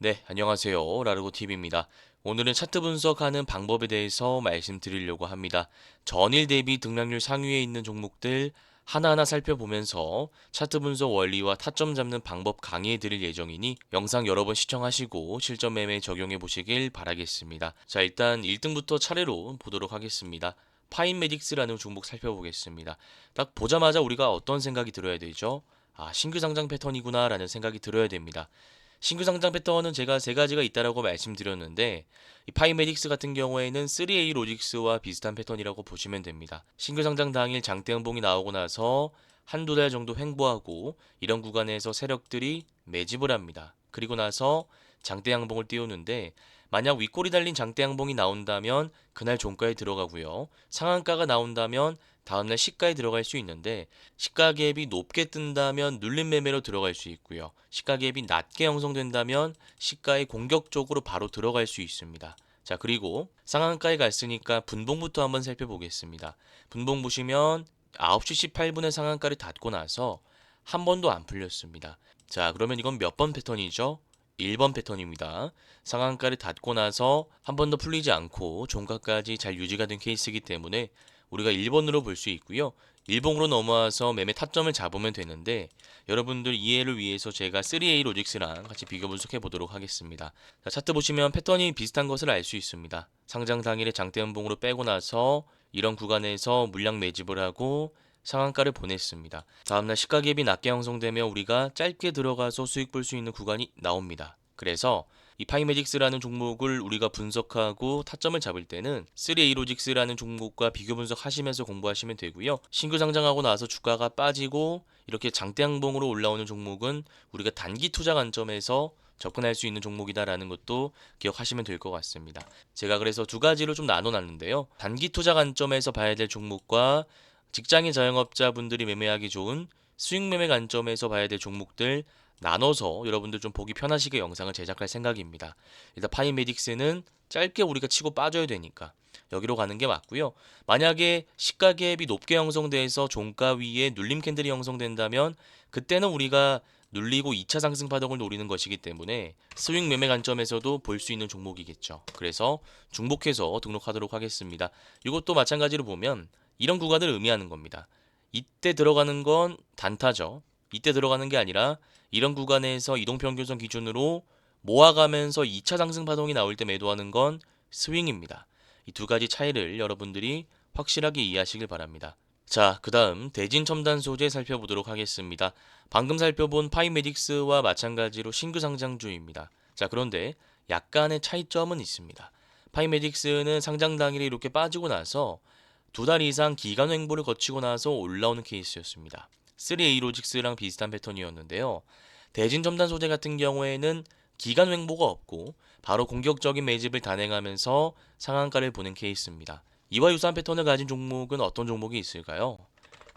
네, 안녕하세요. 라르고TV입니다. 오늘은 차트 분석하는 방법에 대해서 말씀드리려고 합니다. 전일 대비 등락률 상위에 있는 종목들 하나하나 살펴보면서 차트 분석 원리와 타점 잡는 방법 강의해 드릴 예정이니 영상 여러 번 시청하시고 실전 매매 적용해 보시길 바라겠습니다. 자, 일단 1등부터 차례로 보도록 하겠습니다. 파인메딕스라는 종목 살펴보겠습니다. 딱 보자마자 우리가 어떤 생각이 들어야 되죠? 아, 신규 상장 패턴이구나 라는 생각이 들어야 됩니다. 신규 상장 패턴은 제가 세 가지가 있다라고 말씀드렸는데 이 파이메딕스 같은 경우에는 3A 로직스와 비슷한 패턴이라고 보시면 됩니다. 신규 상장 당일 장대 음봉이 나오고 나서 한두 달 정도 횡보하고 이런 구간에서 세력들이 매집을 합니다. 그리고 나서 장대 양봉을 띄우는데 만약 윗골이 달린 장대 양봉이 나온다면 그날 종가에 들어가고요. 상한가가 나온다면 다음날 시가에 들어갈 수 있는데 시가 갭이 높게 뜬다면 눌림 매매로 들어갈 수 있고요. 시가 갭이 낮게 형성된다면 시가에 공격적으로 바로 들어갈 수 있습니다. 자, 그리고 상한가에 갔으니까 분봉부터 한번 살펴보겠습니다. 분봉 보시면 9시 18분에 상한가를 닫고 나서 한 번도 안 풀렸습니다. 자, 그러면 이건 몇 번 패턴이죠? 1번 패턴입니다. 상한가를 닫고 나서 한 번도 풀리지 않고 종가까지 잘 유지가 된 케이스이기 때문에 우리가 1번으로 볼 수 있고요. 일봉으로 넘어와서 매매 타점을 잡으면 되는데 여러분들 이해를 위해서 제가 3A 로직스랑 같이 비교 분석해 보도록 하겠습니다. 자, 차트 보시면 패턴이 비슷한 것을 알 수 있습니다. 상장 당일에 장대 연봉으로 빼고 나서 이런 구간에서 물량 매집을 하고 상한가를 보냈습니다. 다음날 시가 갭이 낮게 형성되며 우리가 짧게 들어가서 수익 볼 수 있는 구간이 나옵니다. 그래서 이 파이메딕스라는 종목을 우리가 분석하고 타점을 잡을 때는 3에이로직스라는 종목과 비교 분석하시면서 공부하시면 되고요. 신규 상장하고 나서 주가가 빠지고 이렇게 장대 양봉으로 올라오는 종목은 우리가 단기 투자 관점에서 접근할 수 있는 종목이다라는 것도 기억하시면 될 것 같습니다. 제가 그래서 두 가지로 좀 나눠놨는데요. 단기 투자 관점에서 봐야 될 종목과 직장인 자영업자분들이 매매하기 좋은 수익 매매 관점에서 봐야 될 종목들 나눠서 여러분들 좀 보기 편하시게 영상을 제작할 생각입니다. 일단 파이메딕스는 짧게 우리가 치고 빠져야 되니까 여기로 가는 게 맞고요. 만약에 시가 갭이 높게 형성돼서 종가 위에 눌림 캔들이 형성된다면 그때는 우리가 눌리고 2차 상승 파동을 노리는 것이기 때문에 스윙 매매 관점에서도 볼 수 있는 종목이겠죠. 그래서 중복해서 등록하도록 하겠습니다. 이것도 마찬가지로 보면 이런 구간을 의미하는 겁니다. 이때 들어가는 건 단타죠. 이때 들어가는 게 아니라 이런 구간에서 이동평균선 기준으로 모아가면서 2차 상승 파동이 나올 때 매도하는 건 스윙입니다. 이 두 가지 차이를 여러분들이 확실하게 이해하시길 바랍니다. 자, 그 다음 대진 첨단 소재 살펴보도록 하겠습니다. 방금 살펴본 파이메딕스와 마찬가지로 신규 상장주입니다. 자, 그런데 약간의 차이점은 있습니다. 파이메딕스는 상장 당일에 이렇게 빠지고 나서 두 달 이상 기간 횡보를 거치고 나서 올라오는 케이스였습니다. 3A 로직스랑 비슷한 패턴이었는데요. 대진 첨단 소재 같은 경우에는 기간 횡보가 없고 바로 공격적인 매집을 단행하면서 상한가를 보는 케이스입니다. 이와 유사한 패턴을 가진 종목은 어떤 종목이 있을까요?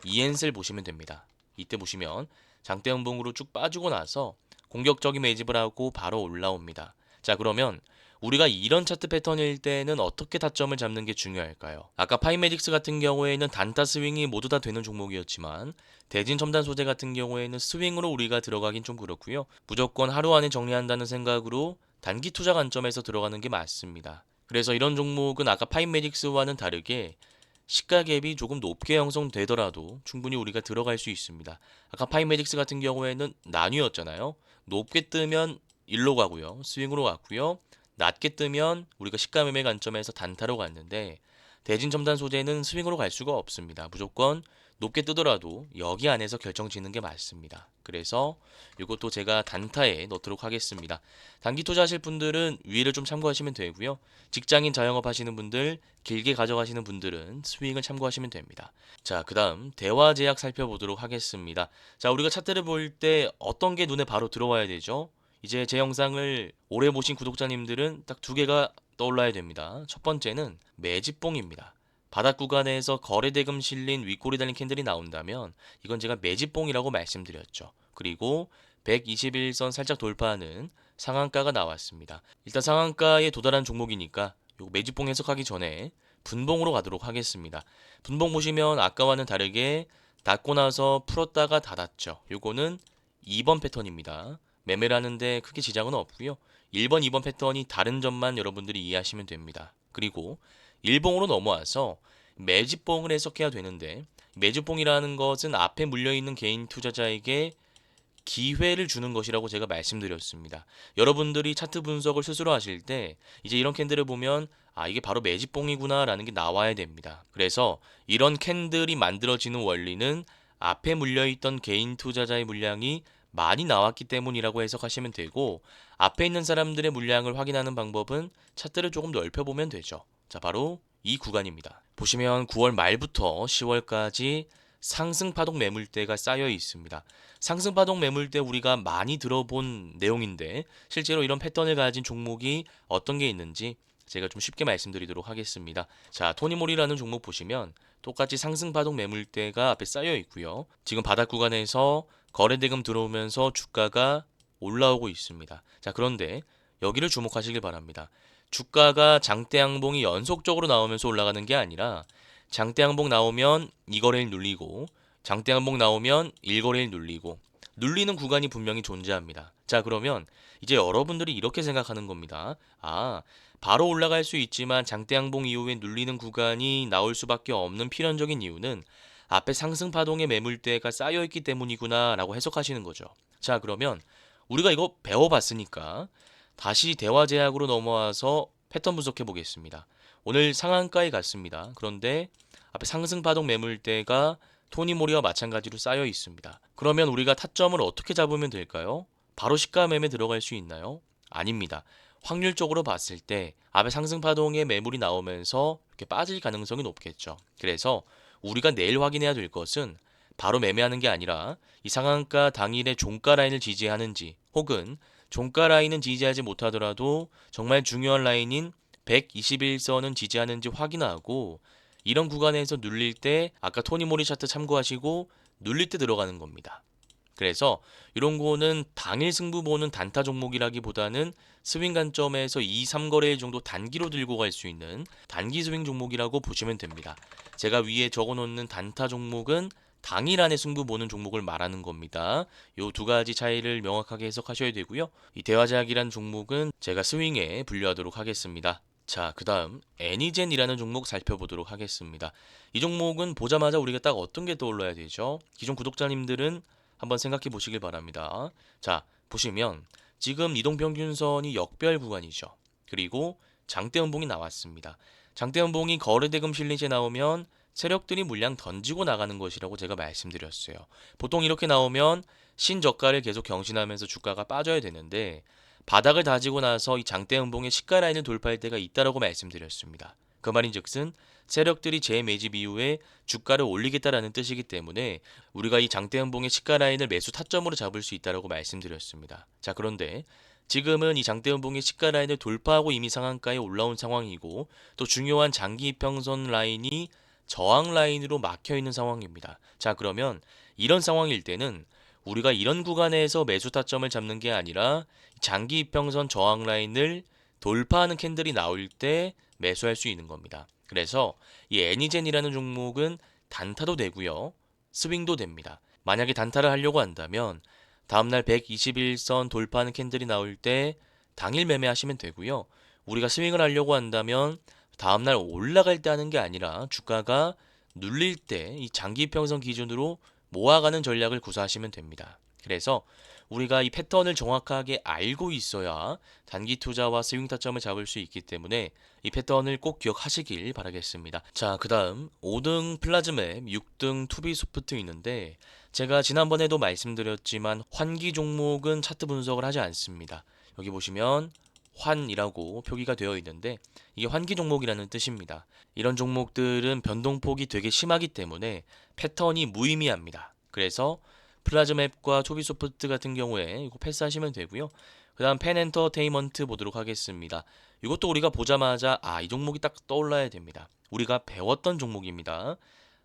이엔슬 보시면 됩니다. 이때 보시면 장대 연봉으로 쭉 빠지고 나서 공격적인 매집을 하고 바로 올라옵니다. 자 그러면 우리가 이런 차트 패턴일 때는 어떻게 타점을 잡는 게 중요할까요? 아까 파이메딕스 같은 경우에는 단타 스윙이 모두 다 되는 종목이었지만 대진 첨단 소재 같은 경우에는 스윙으로 우리가 들어가긴 좀 그렇고요. 무조건 하루 안에 정리한다는 생각으로 단기 투자 관점에서 들어가는 게 맞습니다. 그래서 이런 종목은 아까 파이메딕스와는 다르게 시가 갭이 조금 높게 형성되더라도 충분히 우리가 들어갈 수 있습니다. 아까 파이메딕스 같은 경우에는 나뉘었잖아요. 높게 뜨면 일로 가고요. 스윙으로 갔고요. 낮게 뜨면 우리가 시가 매매 관점에서 단타로 갔는데 대진 첨단 소재는 스윙으로 갈 수가 없습니다. 무조건 높게 뜨더라도 여기 안에서 결정 짓는 게 맞습니다. 그래서 이것도 제가 단타에 넣도록 하겠습니다. 단기 투자하실 분들은 위를 좀 참고하시면 되고요. 직장인 자영업 하시는 분들, 길게 가져가시는 분들은 스윙을 참고하시면 됩니다. 자, 그 다음 대화제약 살펴보도록 하겠습니다. 자, 우리가 차트를 볼 때 어떤 게 눈에 바로 들어와야 되죠? 이제 제 영상을 오래 보신 구독자님들은 딱 두 개가 떠올라야 됩니다. 첫 번째는 매집봉입니다. 바닥 구간에서 거래대금 실린 윗골이 달린 캔들이 나온다면 이건 제가 매집봉이라고 말씀드렸죠. 그리고 121선 살짝 돌파하는 상한가가 나왔습니다. 일단 상한가에 도달한 종목이니까 요 매집봉 해석하기 전에 분봉으로 가도록 하겠습니다. 분봉 보시면 아까와는 다르게 닫고 나서 풀었다가 닫았죠. 요거는 2번 패턴입니다. 매매를 하는데 크게 지장은 없고요. 1번, 2번 패턴이 다른 점만 여러분들이 이해하시면 됩니다. 그리고 일봉으로 넘어와서 매집봉을 해석해야 되는데 매집봉이라는 것은 앞에 물려있는 개인 투자자에게 기회를 주는 것이라고 제가 말씀드렸습니다. 여러분들이 차트 분석을 스스로 하실 때 이제 이런 캔들을 보면 아 이게 바로 매집봉이구나라는 게 나와야 됩니다. 그래서 이런 캔들이 만들어지는 원리는 앞에 물려있던 개인 투자자의 물량이 많이 나왔기 때문이라고 해석하시면 되고 앞에 있는 사람들의 물량을 확인하는 방법은 차트를 조금 넓혀보면 되죠. 자 바로 이 구간입니다. 보시면 9월 말부터 10월까지 상승 파동 매물대가 쌓여 있습니다. 상승 파동 매물대 우리가 많이 들어본 내용인데 실제로 이런 패턴을 가진 종목이 어떤 게 있는지 제가 좀 쉽게 말씀드리도록 하겠습니다. 자, 토니몰이라는 종목 보시면 똑같이 상승 파동 매물대가 앞에 쌓여 있고요. 지금 바닥 구간에서 거래 대금 들어오면서 주가가 올라오고 있습니다. 자, 그런데 여기를 주목하시길 바랍니다. 주가가 장대 양봉이 연속적으로 나오면서 올라가는 게 아니라 장대 양봉 나오면 이거래일 눌리고 장대 양봉 나오면 일거래일 눌리고 눌리는 구간이 분명히 존재합니다. 자, 그러면 이제 여러분들이 이렇게 생각하는 겁니다. 아, 바로 올라갈 수 있지만 장대 양봉 이후에 눌리는 구간이 나올 수밖에 없는 필연적인 이유는 앞에 상승 파동의 매물대가 쌓여 있기 때문이구나라고 해석하시는 거죠. 자, 그러면 우리가 이거 배워봤으니까 다시 대화 제약으로 넘어와서 패턴 분석해 보겠습니다. 오늘 상한가에 갔습니다. 그런데 앞에 상승 파동 매물대가 토니모리와 마찬가지로 쌓여 있습니다. 그러면 우리가 타점을 어떻게 잡으면 될까요? 바로 시가 매매 들어갈 수 있나요? 아닙니다. 확률적으로 봤을 때 앞에 상승 파동의 매물이 나오면서 이렇게 빠질 가능성이 높겠죠. 그래서 우리가 내일 확인해야 될 것은 바로 매매하는 게 아니라 이 상한가 당일의 종가 라인을 지지하는지 혹은 종가 라인은 지지하지 못하더라도 정말 중요한 라인인 121선은 지지하는지 확인하고 이런 구간에서 눌릴 때 아까 토니 모리 차트 참고하시고 눌릴 때 들어가는 겁니다. 그래서 이런 거는 당일 승부 보는 단타 종목이라기보다는 스윙 관점에서 2, 3거래일 정도 단기로 들고 갈 수 있는 단기 스윙 종목이라고 보시면 됩니다. 제가 위에 적어 놓는 단타 종목은 당일 안에 승부 보는 종목을 말하는 겁니다. 요 두 가지 차이를 명확하게 해석하셔야 되고요. 이 대화제약이라는 종목은 제가 스윙에 분류하도록 하겠습니다. 자, 그 다음 애니젠이라는 종목 살펴보도록 하겠습니다. 이 종목은 보자마자 우리가 딱 어떤 게 떠올라야 되죠? 기존 구독자님들은 한번 생각해 보시길 바랍니다. 자, 보시면 지금 이동평균선이 역별 구간이죠. 그리고 장대음봉이 나왔습니다. 장대음봉이 거래대금 실리제 나오면 세력들이 물량 던지고 나가는 것이라고 제가 말씀드렸어요. 보통 이렇게 나오면 신저가를 계속 경신하면서 주가가 빠져야 되는데 바닥을 다지고 나서 이 장대음봉의 시가 라인을 돌파할 때가 있다라고 말씀드렸습니다. 그 말인즉슨 세력들이 재매집 이후에 주가를 올리겠다라는 뜻이기 때문에 우리가 이 장대음봉의 시가 라인을 매수 타점으로 잡을 수 있다라고 말씀드렸습니다. 자 그런데 지금은 이 장대음봉의 시가 라인을 돌파하고 이미 상한가에 올라온 상황이고 또 중요한 장기 이평선 라인이 저항 라인으로 막혀 있는 상황입니다. 자 그러면 이런 상황일 때는 우리가 이런 구간에서 매수 타점을 잡는 게 아니라 장기 이평선 저항 라인을 돌파하는 캔들이 나올 때 매수할 수 있는 겁니다. 그래서 이 애니젠이라는 종목은 단타도 되고요. 스윙도 됩니다. 만약에 단타를 하려고 한다면 다음날 121선 돌파하는 캔들이 나올 때 당일 매매하시면 되고요. 우리가 스윙을 하려고 한다면 다음날 올라갈 때 하는 게 아니라 주가가 눌릴 때 이 장기 평선 기준으로 모아가는 전략을 구사하시면 됩니다. 그래서 우리가 이 패턴을 정확하게 알고 있어야 단기 투자와 스윙 타점을 잡을 수 있기 때문에 이 패턴을 꼭 기억하시길 바라겠습니다. 자, 그 다음 5등 플라즈맵, 6등 투비 소프트 있는데 제가 지난번에도 말씀드렸지만 환기 종목은 차트 분석을 하지 않습니다. 여기 보시면 환이라고 표기가 되어 있는데 이게 환기 종목이라는 뜻입니다. 이런 종목들은 변동폭이 되게 심하기 때문에 패턴이 무의미합니다. 그래서 플라즈맵과 초비소프트 같은 경우에 이거 패스하시면 되고요. 그 다음 펜 엔터테인먼트 보도록 하겠습니다. 이것도 우리가 보자마자 아 이 종목이 딱 떠올라야 됩니다. 우리가 배웠던 종목입니다.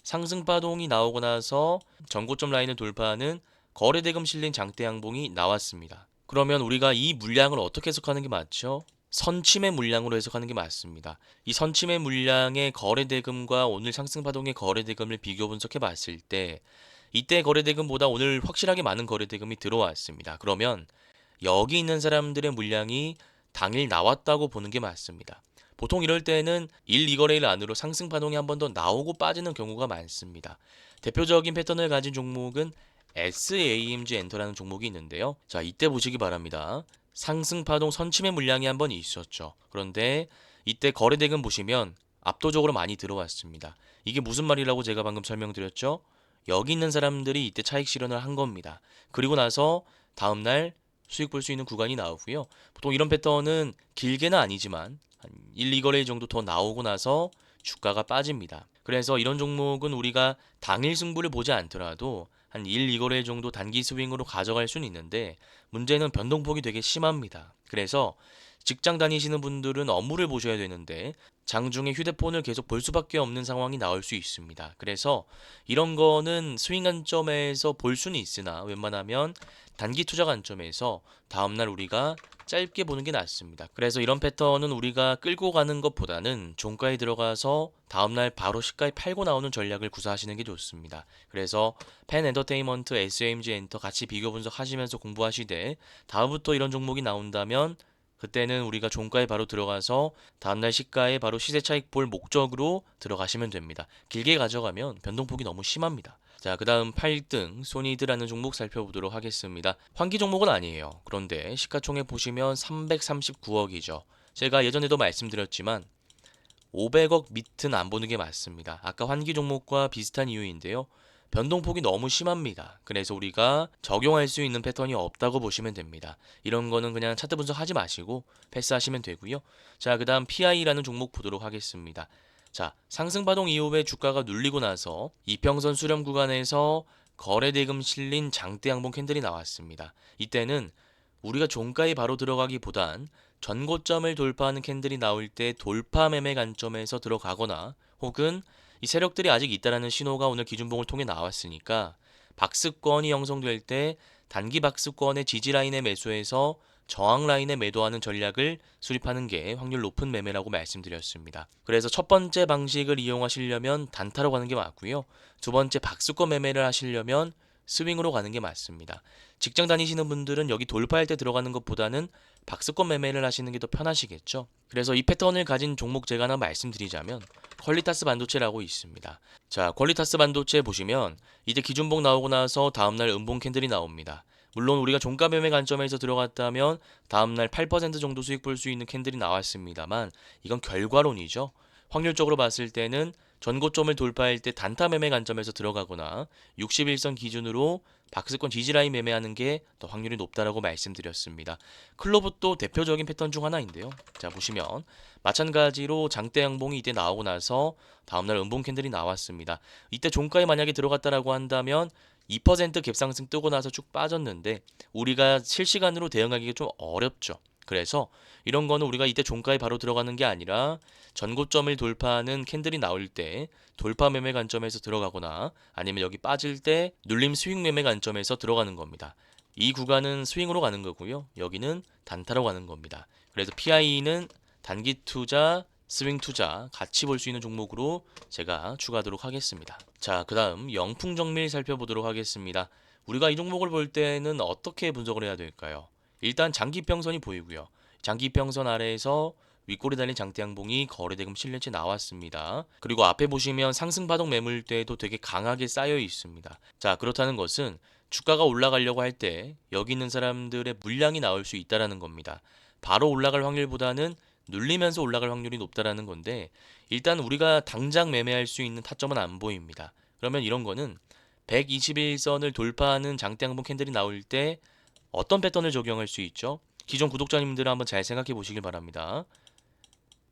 상승 파동이 나오고 나서 전고점 라인을 돌파하는 거래대금 실린 장대 양봉이 나왔습니다. 그러면 우리가 이 물량을 어떻게 해석하는 게 맞죠? 선침의 물량으로 해석하는 게 맞습니다. 이 선침의 물량의 거래대금과 오늘 상승 파동의 거래대금을 비교 분석해 봤을 때 이때 거래대금보다 오늘 확실하게 많은 거래대금이 들어왔습니다. 그러면 여기 있는 사람들의 물량이 당일 나왔다고 보는 게 맞습니다. 보통 이럴 때는 1, 2거래일 안으로 상승 파동이 한 번 더 나오고 빠지는 경우가 많습니다. 대표적인 패턴을 가진 종목은 SAMG 엔터라는 종목이 있는데요. 자, 이때 보시기 바랍니다. 상승 파동 선침의 물량이 한번 있었죠. 그런데 이때 거래 대금 보시면 압도적으로 많이 들어왔습니다. 이게 무슨 말이라고 제가 방금 설명드렸죠? 여기 있는 사람들이 이때 차익 실현을 한 겁니다. 그리고 나서 다음 날 수익 볼 수 있는 구간이 나오고요. 보통 이런 패턴은 길게는 아니지만 한 1, 2거래 정도 더 나오고 나서 주가가 빠집니다. 그래서 이런 종목은 우리가 당일 승부를 보지 않더라도 한 1, 2거래 정도 단기 스윙으로 가져갈 수는 있는데 문제는 변동폭이 되게 심합니다. 그래서 직장 다니시는 분들은 업무를 보셔야 되는데 장중에 휴대폰을 계속 볼 수밖에 없는 상황이 나올 수 있습니다. 그래서 이런 거는 스윙 관점에서 볼 수는 있으나 웬만하면 단기 투자 관점에서 다음날 우리가 짧게 보는 게 낫습니다. 그래서 이런 패턴은 우리가 끌고 가는 것보다는 종가에 들어가서 다음날 바로 시가에 팔고 나오는 전략을 구사하시는 게 좋습니다. 그래서 펜 엔터테인먼트, SMG 엔터 같이 비교 분석하시면서 공부하시되 다음부터 이런 종목이 나온다면 그때는 우리가 종가에 바로 들어가서 다음날 시가에 바로 시세 차익 볼 목적으로 들어가시면 됩니다. 길게 가져가면 변동폭이 너무 심합니다. 자, 그 다음 8등 소니드라는 종목 살펴보도록 하겠습니다. 환기 종목은 아니에요. 그런데 시가총액 보시면 339억이죠. 제가 예전에도 말씀드렸지만 500억 밑은 안 보는 게 맞습니다. 아까 환기 종목과 비슷한 이유인데요. 변동폭이 너무 심합니다. 그래서 우리가 적용할 수 있는 패턴이 없다고 보시면 됩니다. 이런 거는 그냥 차트 분석하지 마시고 패스하시면 되고요. 자, 그다음 PI라는 종목 보도록 하겠습니다. 자, 상승 파동 이후에 주가가 눌리고 나서 이평선 수렴 구간에서 거래 대금 실린 장대 양봉 캔들이 나왔습니다. 이때는 우리가 종가에 바로 들어가기보단 전고점을 돌파하는 캔들이 나올 때 돌파 매매 관점에서 들어가거나 혹은 이 세력들이 아직 있다라는 신호가 오늘 기준봉을 통해 나왔으니까 박스권이 형성될 때 단기 박스권의 지지 라인에 매수해서 저항 라인에 매도하는 전략을 수립하는 게 확률 높은 매매라고 말씀드렸습니다. 그래서 첫 번째 방식을 이용하시려면 단타로 가는 게 맞고요. 두 번째 박스권 매매를 하시려면 스윙으로 가는 게 맞습니다. 직장 다니시는 분들은 여기 돌파할 때 들어가는 것보다는 박스권 매매를 하시는 게 더 편하시겠죠. 그래서 이 패턴을 가진 종목 제가 하나 말씀드리자면 퀄리타스 반도체라고 있습니다. 자, 퀄리타스 반도체 보시면 이제 기준봉 나오고 나서 다음날 음봉 캔들이 나옵니다. 물론 우리가 종가 매매 관점에서 들어갔다면 다음날 8% 정도 수익 볼 수 있는 캔들이 나왔습니다만 이건 결과론이죠. 확률적으로 봤을 때는 전고점을 돌파할 때 단타 매매 관점에서 들어가거나 61선 기준으로 박스권 지지라인 매매하는 게 더 확률이 높다라고 말씀드렸습니다. 클로브도 대표적인 패턴 중 하나인데요. 자 보시면 마찬가지로 장대 양봉이 이때 나오고 나서 다음날 음봉 캔들이 나왔습니다. 이때 종가에 만약에 들어갔다라고 한다면 2% 갭상승 뜨고 나서 쭉 빠졌는데 우리가 실시간으로 대응하기가 좀 어렵죠. 그래서 이런 거는 우리가 이때 종가에 바로 들어가는 게 아니라 전고점을 돌파하는 캔들이 나올 때 돌파 매매 관점에서 들어가거나 아니면 여기 빠질 때 눌림 스윙 매매 관점에서 들어가는 겁니다. 이 구간은 스윙으로 가는 거고요. 여기는 단타로 가는 겁니다. 그래서 PI는 단기 투자, 스윙 투자 같이 볼 수 있는 종목으로 제가 추가하도록 하겠습니다. 자, 그 다음 영풍 정밀 살펴보도록 하겠습니다. 우리가 이 종목을 볼 때는 어떻게 분석을 해야 될까요? 일단 장기평선이 보이고요. 장기평선 아래에서 윗골이 달린 장대양봉이 거래대금 실내채 나왔습니다. 그리고 앞에 보시면 상승바동 매물대도 되게 강하게 쌓여 있습니다. 자, 그렇다는 것은 주가가 올라가려고 할 때 여기 있는 사람들의 물량이 나올 수 있다라는 겁니다. 바로 올라갈 확률보다는 눌리면서 올라갈 확률이 높다라는 건데 일단 우리가 당장 매매할 수 있는 타점은 안 보입니다. 그러면 이런 거는 121선을 돌파하는 장대양봉 캔들이 나올 때 어떤 패턴을 적용할 수 있죠? 기존 구독자님들은 한번 잘 생각해 보시길 바랍니다.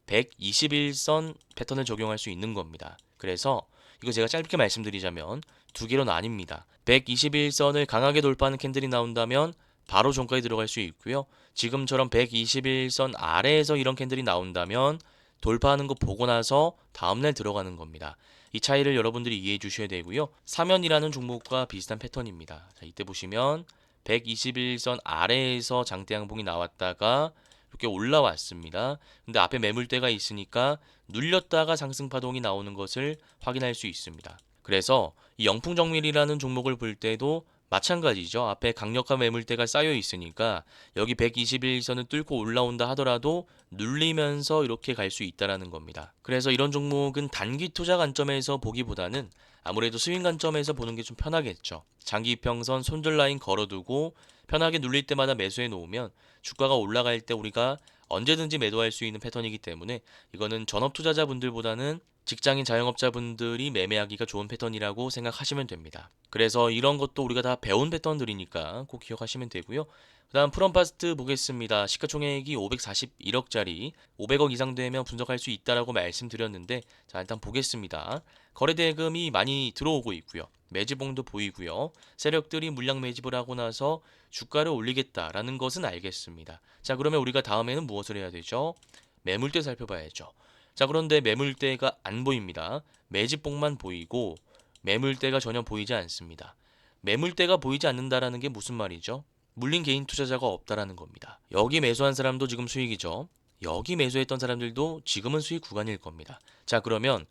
121선 패턴을 적용할 수 있는 겁니다. 그래서 이거 제가 짧게 말씀드리자면 두 개로 나뉩니다. 121선을 강하게 돌파하는 캔들이 나온다면 바로 종가에 들어갈 수 있고요. 지금처럼 121선 아래에서 이런 캔들이 나온다면 돌파하는 거 보고 나서 다음날 들어가는 겁니다. 이 차이를 여러분들이 이해해 주셔야 되고요. 사면이라는 종목과 비슷한 패턴입니다. 자, 이때 보시면 121선 아래에서 장대 양봉이 나왔다가 이렇게 올라왔습니다. 근데 앞에 매물대가 있으니까 눌렸다가 상승 파동이 나오는 것을 확인할 수 있습니다. 그래서 이 영풍정밀이라는 종목을 볼 때도 마찬가지죠. 앞에 강력한 매물대가 쌓여 있으니까 여기 121선을 뚫고 올라온다 하더라도 눌리면서 이렇게 갈 수 있다라는 겁니다. 그래서 이런 종목은 단기 투자 관점에서 보기보다는 아무래도 스윙 관점에서 보는 게 좀 편하겠죠. 장기 이평선 손절 라인 걸어두고 편하게 눌릴 때마다 매수해 놓으면 주가가 올라갈 때 우리가 언제든지 매도할 수 있는 패턴이기 때문에 이거는 전업 투자자분들보다는 직장인 자영업자분들이 매매하기가 좋은 패턴이라고 생각하시면 됩니다. 그래서 이런 것도 우리가 다 배운 패턴들이니까 꼭 기억하시면 되고요. 그다음 프롬파스트 보겠습니다. 시가총액이 541억짜리 500억 이상 되면 분석할 수 있다라고 말씀드렸는데 자 일단 보겠습니다. 거래 대금이 많이 들어오고 있고요. 매집봉도 보이고요. 세력들이 물량 매집을 하고 나서 주가를 올리겠다라는 것은 알겠습니다. 자 그러면 우리가 다음에는 무엇을 해야 되죠? 매물대 살펴봐야죠. 자 그런데 매물대가 안 보입니다. 매집봉만 보이고 매물대가 전혀 보이지 않습니다. 매물대가 보이지 않는다라는 게 무슨 말이죠? 물린 개인 투자자가 없다라는 겁니다. 여기 매수한 사람도 지금 수익이죠. 여기 매수했던 사람들도 지금은 수익 구간일 겁니다. 자 그러면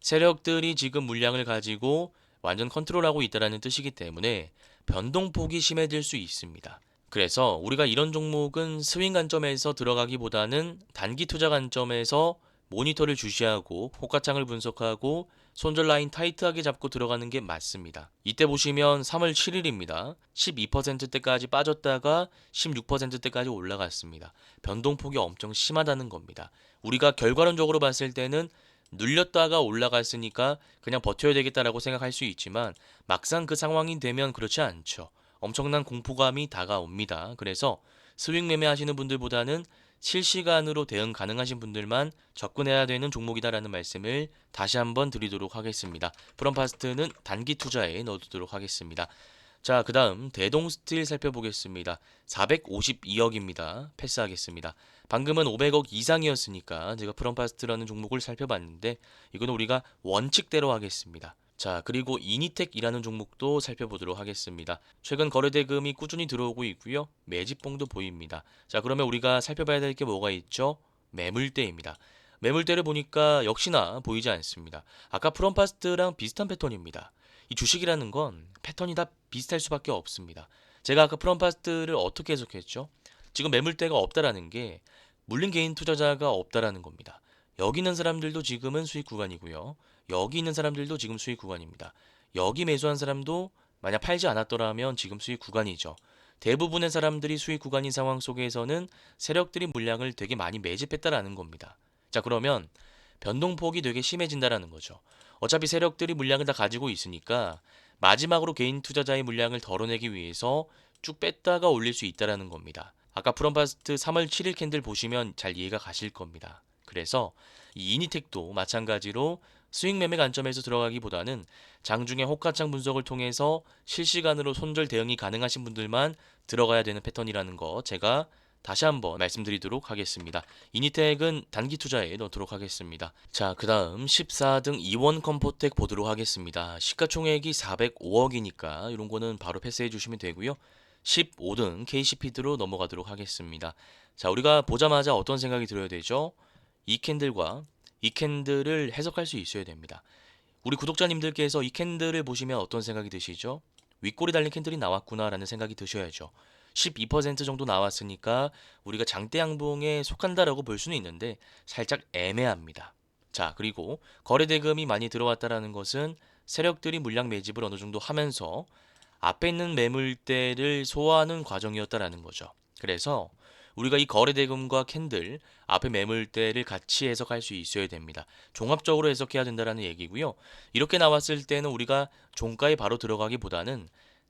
세력들이 지금 물량을 가지고 완전 컨트롤하고 있다라는 뜻이기 때문에 변동폭이 심해질 수 있습니다. 그래서 우리가 이런 종목은 스윙 관점에서 들어가기보다는 단기 투자 관점에서 모니터를 주시하고 호가창을 분석하고 손절 라인 타이트하게 잡고 들어가는 게 맞습니다. 이때 보시면 3월 7일입니다. 12%대까지 빠졌다가 16%대까지 올라갔습니다. 변동폭이 엄청 심하다는 겁니다. 우리가 결과론적으로 봤을 때는 눌렸다가 올라갔으니까 그냥 버텨야 되겠다라고 생각할 수 있지만 막상 그 상황이 되면 그렇지 않죠. 엄청난 공포감이 다가옵니다. 그래서 스윙 매매 하시는 분들보다는 실시간으로 대응 가능하신 분들만 접근해야 되는 종목이다라는 말씀을 다시 한번 드리도록 하겠습니다. 프롬파스트는 단기 투자에 넣어두도록 하겠습니다. 자, 그 다음 대동스틸 살펴보겠습니다. 452억입니다. 패스하겠습니다. 방금은 500억 이상이었으니까 제가 프롬파스트라는 종목을 살펴봤는데 이거는 우리가 원칙대로 하겠습니다. 자, 그리고 이니텍이라는 종목도 살펴보도록 하겠습니다. 최근 거래 대금이 꾸준히 들어오고 있고요. 매집봉도 보입니다. 자, 그러면 우리가 살펴봐야 될 게 뭐가 있죠? 매물대입니다. 매물대를 보니까 역시나 보이지 않습니다. 아까 프롬파스트랑 비슷한 패턴입니다. 이 주식이라는 건 패턴이 다 비슷할 수밖에 없습니다. 제가 아까 프롬파스트를 어떻게 해석했죠? 지금 매물대가 없다라는 게 물린 개인 투자자가 없다라는 겁니다. 여기 있는 사람들도 지금은 수익 구간이고요. 여기 있는 사람들도 지금 수익 구간입니다. 여기 매수한 사람도 만약 팔지 않았더라면 지금 수익 구간이죠. 대부분의 사람들이 수익 구간인 상황 속에서는 세력들이 물량을 되게 많이 매집했다라는 겁니다. 자, 그러면 변동폭이 되게 심해진다라는 거죠. 어차피 세력들이 물량을 다 가지고 있으니까 마지막으로 개인 투자자의 물량을 덜어내기 위해서 쭉 뺐다가 올릴 수 있다라는 겁니다. 아까 프롬파스트 3월 7일 캔들 보시면 잘 이해가 가실 겁니다. 그래서 이 이니텍도 마찬가지로 스윙 매매 관점에서 들어가기보다는 장중에 호가창 분석을 통해서 실시간으로 손절 대응이 가능하신 분들만 들어가야 되는 패턴이라는 거 제가 다시 한번 말씀드리도록 하겠습니다. 이니텍은 단기 투자에 넣도록 하겠습니다. 자, 그 다음 14등 이원 컴포텍 보도록 하겠습니다. 시가총액이 405억이니까 이런 거는 바로 패스해 주시면 되고요. 15등 KCP드로 넘어가도록 하겠습니다. 자, 우리가 보자마자 어떤 생각이 들어야 되죠? 이 캔들과 이 캔들을 해석할 수 있어야 됩니다. 우리 구독자님들께서 이 캔들을 보시면 어떤 생각이 드시죠? 윗골이 달린 캔들이 나왔구나라는 생각이 드셔야죠. 12% 정도 나왔으니까 우리가 장대 양봉에 속한다라고 볼 수는 있는데 살짝 애매합니다. 자, 그리고 거래 대금이 많이 들어왔다라는 것은 세력들이 물량 매집을 어느 정도 하면서 앞에 있는 매물대를 소화하는 과정이었다라는 거죠. 그래서 우리가 이 거래 대금과 캔들 앞에 매물대를 같이 해석할 수 있어야 됩니다. 종합적으로 해석해야 된다라는 얘기고요. 이렇게 나왔을 때는 우리가 종가에 바로 들어가기보다는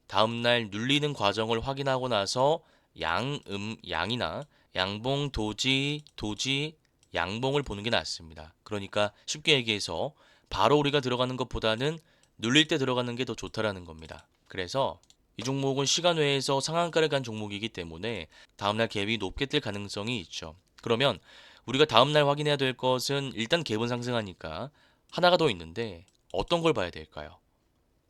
다음날 눌리는 과정을 확인하고 나서 양, 음, 양이나 양봉, 도지, 도지, 양봉을 보는 게 낫습니다. 그러니까 쉽게 얘기해서 바로 우리가 들어가는 것보다는 눌릴 때 들어가는 게 더 좋다라는 겁니다. 그래서 이 종목은 시간 외에서 상한가를 간 종목이기 때문에 다음날 갭이 높게 뜰 가능성이 있죠. 그러면 우리가 다음날 확인해야 될 것은 일단 갭은 상승하니까 하나가 더 있는데 어떤 걸 봐야 될까요?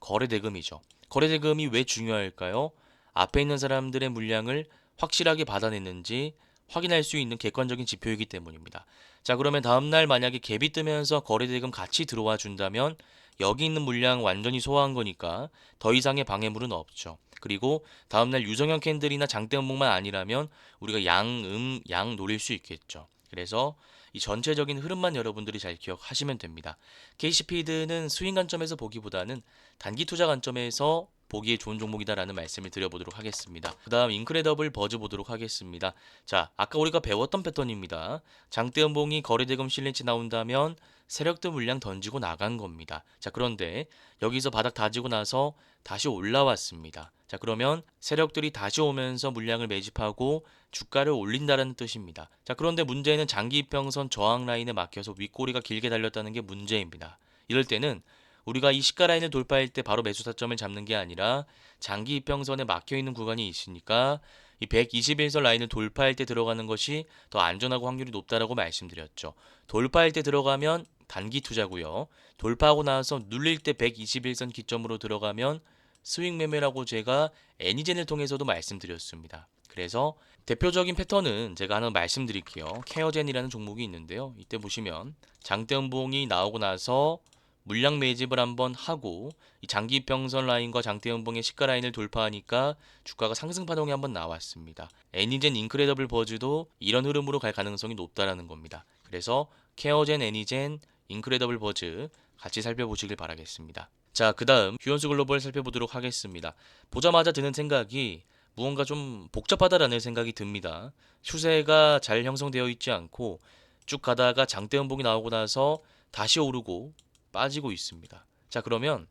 거래 대금이죠. 거래 대금이 왜 중요할까요? 앞에 있는 사람들의 물량을 확실하게 받아냈는지 확인할 수 있는 객관적인 지표이기 때문입니다. 자, 그러면 다음날 만약에 갭이 뜨면서 거래 대금 같이 들어와 준다면 여기 있는 물량 완전히 소화한 거니까 더 이상의 방해물은 없죠. 그리고 다음날 유성형 캔들이나 장대 음봉만 아니라면 우리가 양, 음, 양 노릴 수 있겠죠. 그래서 이 전체적인 흐름만 여러분들이 잘 기억하시면 됩니다. K시피드는 스윙 관점에서 보기보다는 단기 투자 관점에서 보기에 좋은 종목이다라는 말씀을 드려보도록 하겠습니다. 그 다음 인크레더블 버즈 보도록 하겠습니다. 자, 아까 우리가 배웠던 패턴입니다. 장대음봉이 거래대금 실린치 나온다면 세력들 물량 던지고 나간 겁니다. 자, 그런데 여기서 바닥 다지고 나서 다시 올라왔습니다. 자, 그러면 세력들이 다시 오면서 물량을 매집하고 주가를 올린다는 뜻입니다. 자, 그런데 문제는 장기 이평선 저항 라인에 막혀서 윗꼬리가 길게 달렸다는 게 문제입니다. 이럴 때는 우리가 이 시가 라인을 돌파할 때 바로 매수 타점을 잡는 게 아니라 장기 이평선에 막혀 있는 구간이 있으니까 이 121선 라인을 돌파할 때 들어가는 것이 더 안전하고 확률이 높다라고 말씀드렸죠. 돌파할 때 들어가면 단기 투자고요. 돌파하고 나서 눌릴 때 121선 기점으로 들어가면 스윙 매매라고 제가 애니젠을 통해서도 말씀드렸습니다. 그래서 대표적인 패턴은 제가 하나 말씀드릴게요. 케어젠이라는 종목이 있는데요. 이때 보시면 장대음봉이 나오고 나서 물량 매집을 한번 하고 이 장기 평선 라인과 장대음봉의 시가 라인을 돌파하니까 주가가 상승 파동이 한번 나왔습니다. 애니젠 인크레더블 버즈도 이런 흐름으로 갈 가능성이 높다라는 겁니다. 그래서 케어젠 애니젠 인크레더블 버즈 같이 살펴보시길 바라겠습니다. 자, 그 다음 휴원수 글로벌 살펴보도록 하겠습니다. 보자마자 드는 생각이 무언가 좀 복잡하다라는 생각이 듭니다. 추세가 잘 형성되어 있지 않고 쭉 가다가 장대음봉이 나오고 나서 다시 오르고 빠지고 있습니다. 자, 그러면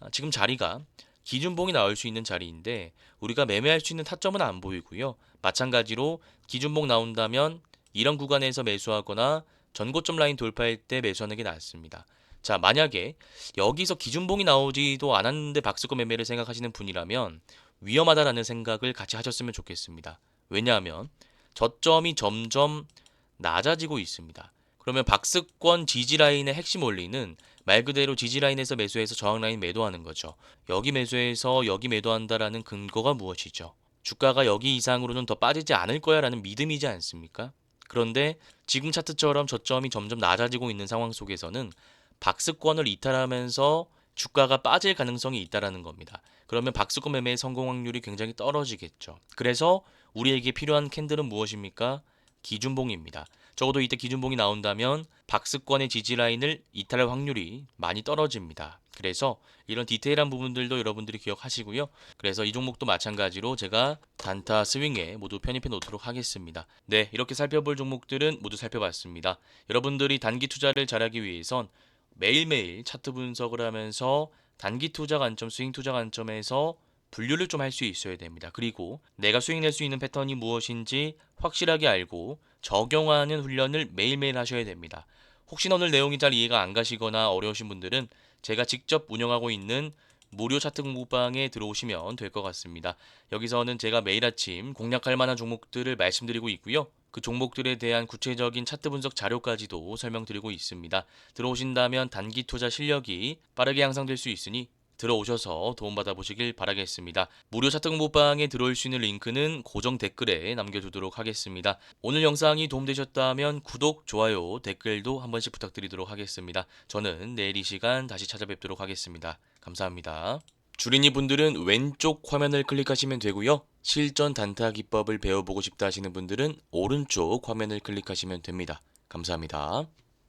아, 지금 자리가 기준봉이 나올 수 있는 자리인데 우리가 매매할 수 있는 타점은 안 보이고요. 마찬가지로 기준봉 나온다면 이런 구간에서 매수하거나 전고점 라인 돌파할 때 매수하는 게 낫습니다. 자, 만약에 여기서 기준봉이 나오지도 않았는데 박스권 매매를 생각하시는 분이라면 위험하다라는 생각을 같이 하셨으면 좋겠습니다. 왜냐하면 저점이 점점 낮아지고 있습니다. 그러면 박스권 지지 라인의 핵심 원리는 말 그대로 지지 라인에서 매수해서 저항 라인 매도하는 거죠. 여기 매수해서 여기 매도한다라는 근거가 무엇이죠? 주가가 여기 이상으로는 더 빠지지 않을 거야라는 믿음이지 않습니까? 그런데 지금 차트처럼 저점이 점점 낮아지고 있는 상황 속에서는 박스권을 이탈하면서 주가가 빠질 가능성이 있다라는 겁니다. 그러면 박스권 매매의 성공 확률이 굉장히 떨어지겠죠. 그래서 우리에게 필요한 캔들은 무엇입니까? 기준봉입니다. 적어도 이때 기준봉이 나온다면 박스권의 지지 라인을 이탈할 확률이 많이 떨어집니다. 그래서 이런 디테일한 부분들도 여러분들이 기억하시고요. 그래서 이 종목도 마찬가지로 제가 단타 스윙에 모두 편입해 놓도록 하겠습니다. 네, 이렇게 살펴볼 종목들은 모두 살펴봤습니다. 여러분들이 단기 투자를 잘하기 위해선 매일매일 차트 분석을 하면서 단기 투자 관점, 스윙 투자 관점에서 분류를 좀 할 수 있어야 됩니다. 그리고 내가 수익 낼 수 있는 패턴이 무엇인지 확실하게 알고 적용하는 훈련을 매일매일 하셔야 됩니다. 혹시나 오늘 내용이 잘 이해가 안 가시거나 어려우신 분들은 제가 직접 운영하고 있는 무료 차트 공부방에 들어오시면 될 것 같습니다. 여기서는 제가 매일 아침 공략할 만한 종목들을 말씀드리고 있고요. 그 종목들에 대한 구체적인 차트 분석 자료까지도 설명드리고 있습니다. 들어오신다면 단기 투자 실력이 빠르게 향상될 수 있으니 들어오셔서 도움받아 보시길 바라겠습니다. 무료 차트 공부방에 들어올 수 있는 링크는 고정 댓글에 남겨두도록 하겠습니다. 오늘 영상이 도움되셨다면 구독, 좋아요, 댓글도 한 번씩 부탁드리도록 하겠습니다. 저는 내일 이 시간 다시 찾아뵙도록 하겠습니다. 감사합니다. 주린이 분들은 왼쪽 화면을 클릭하시면 되고요. 실전 단타 기법을 배워보고 싶다 하시는 분들은 오른쪽 화면을 클릭하시면 됩니다. 감사합니다.